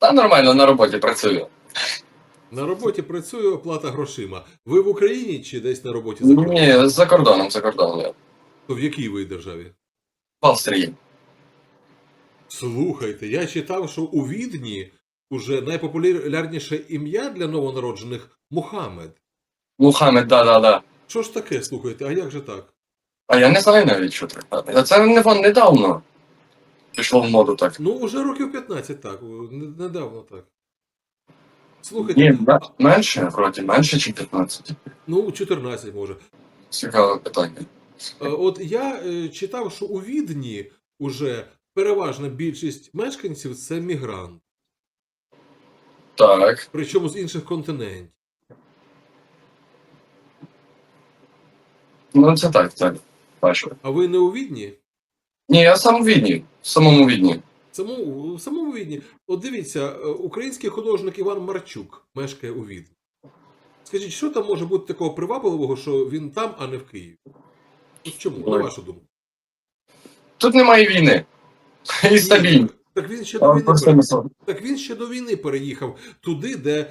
Та нормально на роботі працюю. На роботі працює оплата грошима. Ви в Україні чи десь на роботі за кордоном? Ні, за кордоном, за кордоном я. То в якій ви державі? В Австрії. Слухайте, я читав, що у Відні уже найпопулярніше ім'я для новонароджених Мухаммед. Мухаммед, да-да-да. Що ж таке, слухайте, а як же так? А я не знаю навіть, що так. Це не недавно. Пішло в моду так. Ну, уже років 15 так, недавно так. Слухайте, Ні, менше, вроді, менше, ніж 15. ну 14 може. Цікаве питання. Е, От я е, читав, що у Відні уже переважна більшість мешканців це мігрант, Так. причому з інших континентів. Ну це так, так. Бачу. А ви не у Відні? Ні, я сам у Відні. В самому Відні. Самому, в самому Відні. От дивіться, е, український художник Іван Марчук мешкає у Відні. Скажіть, що там може бути такого привабливого, що він там, а не в Києві? От Чому, на вашу думку? Тут немає війни. І стабільно. Так він ще до війни так він ще до війни переїхав туди, де